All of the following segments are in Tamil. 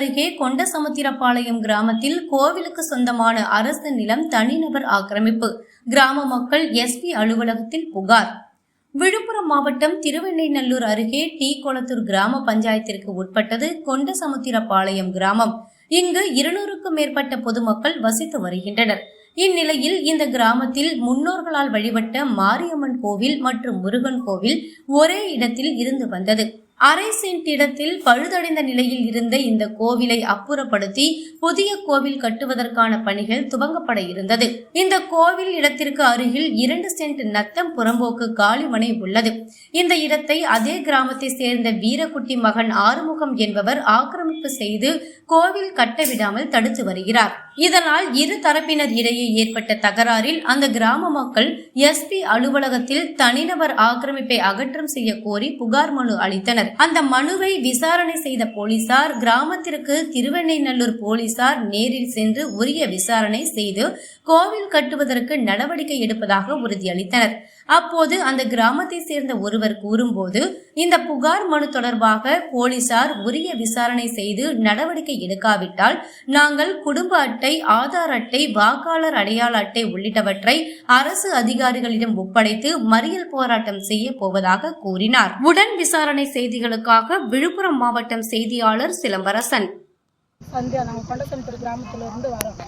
அருகே கொண்டசமுத்திரப்பாளையம் கிராமத்தில் கோவிலுக்கு சொந்தமான அரசு நிலம் தனிநபர் ஆக்கிரமிப்பு. கிராம மக்கள் எஸ்பி அலுவலகத்தில் புகார். விழுப்புரம் மாவட்டம் திருவெண்ணைநல்லூர் அருகே டி கொளத்தூர் கிராம பஞ்சாயத்திற்கு உட்பட்டது கொண்டசமுத்திரப்பாளையம் கிராமம். இங்கு இருநூறுக்கும் மேற்பட்ட பொதுமக்கள் வசித்து வருகின்றனர். இந்நிலையில் இந்த கிராமத்தில் முன்னோர்களால் வழிபட்ட மாரியம்மன் கோவில் மற்றும் முருகன் கோவில் ஒரே இடத்தில் இருந்து வந்தது. அரை சென்ட் இடத்தில் பழுதடைந்த நிலையில் இருந்த இந்த கோவிலை அப்புறப்படுத்தி புதிய கோவில் கட்டுவதற்கான பணிகள் துவங்கப்பட இருந்தது. இந்த கோவில் இடத்திற்கு அருகில் இரண்டு சென்ட் நத்தம் புறம்போக்கு காலிமனை உள்ளது. இந்த இடத்தை அதே கிராமத்தை சேர்ந்த வீரக்குட்டி மகன் ஆறுமுகம் என்பவர் ஆக்கிரமிப்பு செய்து கோவில் கட்டவிடாமல் தடுத்து வருகிறார். இதனால் இரு தரப்பினர் இடையே ஏற்பட்ட தகராறில் அந்த கிராம மக்கள் எஸ்பி அலுவலகத்தில் தனிநபர் ஆக்கிரமிப்பை அகற்றம் செய்ய கோரி புகார் மனு அளித்தனர். அந்த மனுவை விசாரணை செய்த போலீசார் கிராமத்திற்கு திருவெண்ணைநல்லூர் போலீசார் நேரில் சென்று உரிய விசாரணை செய்து கோவில் கட்டுவதற்கு நடவடிக்கை எடுப்பதாக உறுதியளித்தனர். அப்போது அந்த கிராமத்தை சேர்ந்த ஒருவர் கூறும்போது இந்த புகார் மனு தொடர்பாக போலீசார் உரிய விசாரணை செய்து நடவடிக்கை எடுக்காவிட்டால் நாங்கள் குடும்ப அட்டை ஆதார் அட்டை வாக்காளர் அடையாள அட்டை உள்ளிட்டவற்றை அரசு அதிகாரிகளிடம் ஒப்படைத்து மறியல் போராட்டம் செய்ய போவதாக கூறினார். உடன் விசாரணை செய்திகளுக்காக விழுப்புரம் மாவட்டம் செய்தியாளர் சிலம்பரசன். சந்தியா நாங்கள் கொண்டசமுத்திர கிராமத்துல இருந்து வரோம்.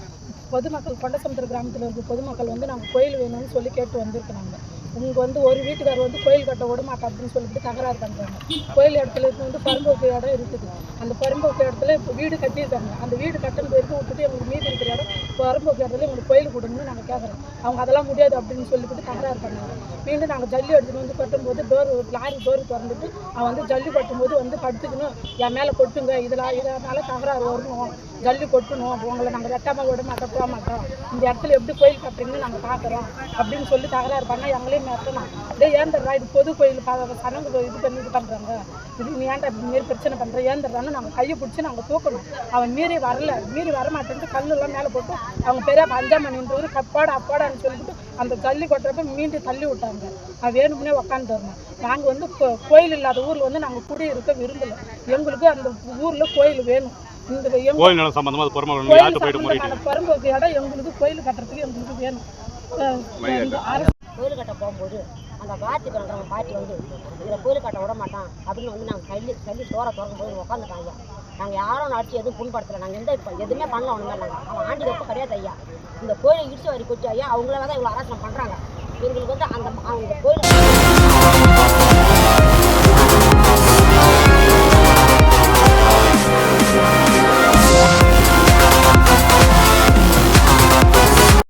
பொதுமக்கள் கொண்டசமுத்திர கிராமத்தில் இருக்க பொதுமக்கள் வந்து நாங்கள் கோயில் வேணும்னு சொல்லி கேட்டு வந்திருக்கிறாங்க. இங்கே வந்து ஒரு வீட்டுக்காரர் வந்து கோயில் கட்ட விட அப்படின்னு சொல்லிட்டு தகராறு பண்ணுறாங்க கோயில் இடத்துல இருந்து வந்து பரம்போக்கு இடம் இருக்குது. அந்த பரம்போக்கு இடத்துல இப்போ வீடு கட்டியிருக்காங்க. அந்த வீடு கட்டும் பேருக்கு விட்டுட்டு எங்களுக்கு மீதி இருக்கிற இடம் பரம்போக்கு இடத்துல எங்களுக்கு கோயில் கொடுங்கன்னு நாங்கள் கேட்குறோம் அவங்க அதெல்லாம் முடியாது அப்படின்னு சொல்லிவிட்டு தகராறு பண்ணாங்க. மீண்டும் நாங்கள் ஜல்லி எடுத்துகிட்டு வந்து கட்டும்போது டோர் லாரி டோர் திறந்துட்டு அவன் வந்து ஜல்லி கட்டும்போது வந்து படுத்துக்கணும். என் மேலே கொட்டுங்க. இதெல்லாம் இதனால தகராறு வரணும் ஜல்லி கொட்டணும். உங்களை நாங்கள் ரெட்டாமல் விட மாட்டோம் போக மாட்டோம். இந்த இடத்துல எப்படி கோயில் கட்டுறீங்கன்னு நாங்கள் பார்க்குறோம் அப்படின்னு சொல்லி தகராறு பண்ணால் எங்களையும் மிரட்டணும் அப்படியே ஏந்தர்றா இது பொது கோயில். பா சனங்க இது பண்ணி இது பண்ணுறாங்க இது நீ ஏன்டா இப்படி மாரி பிரச்சனை பண்ணுற ஏந்தர்றான்னு நாங்கள் கையை பிடிச்சி நாங்கள் தூக்கணும். அவன் மீறி வரல. மீறி வர மாட்டேன்ட்டு கல்லெல்லாம் மேலே போட்டு அவங்க பெரிய பஞ்சாமணின்றவர் கப்பாடா அப்பாடான்னு சொல்லிட்டு அந்த ஜல்லி கொட்டுறப்ப மீண்டும் தள்ளி விட்டாங்க. நான் வேணும்னே உக்காந்து வரணும் நாங்கள் வந்து கோயில் இல்லாத ஊரில் வந்து நாங்கள் குடியிருக்க விரும்பலை. எங்களுக்கு அந்த ஊரில் கோயில் வேணும். இந்த கோயில் நிலம் சம்பந்தமா அது பொறுமை கோயில் யார்கிட்ட போயிட்டு முறையிட்டு? சம்பந்தமான பரம்போக்கு இடம் எங்களுக்கு கோயில் கட்டுறதுக்கு எங்களுக்கு வேணும். கோயில் கட்ட போகும்போது அந்த பாத்தி பண்ணுறவங்க பாட்டி வந்து இதில் கோயில் கட்ட விட மாட்டான். அப்படின்னு வந்து நாங்கள் தள்ளி தள்ளி சோற திறக்கும் போது உட்காந்துட்டாங்க நாங்கள் யாரும் நடத்தி எதுவும் புண்படுத்தலை. நாங்கள் எந்த இப்ப எதுவுமே பண்ணல ஒன்றுமே நாங்கள் அவன் ஆண்டி வைப்பு கிடையாது ஐயா. இந்த கோயிலை இடிச்சு வரி கொச்சு ஐயா? அவங்களால தான் இவ்வளோ அரசனம் பண்ணுறாங்க எங்களுக்கு வந்து அந்த அவங்க கோயில்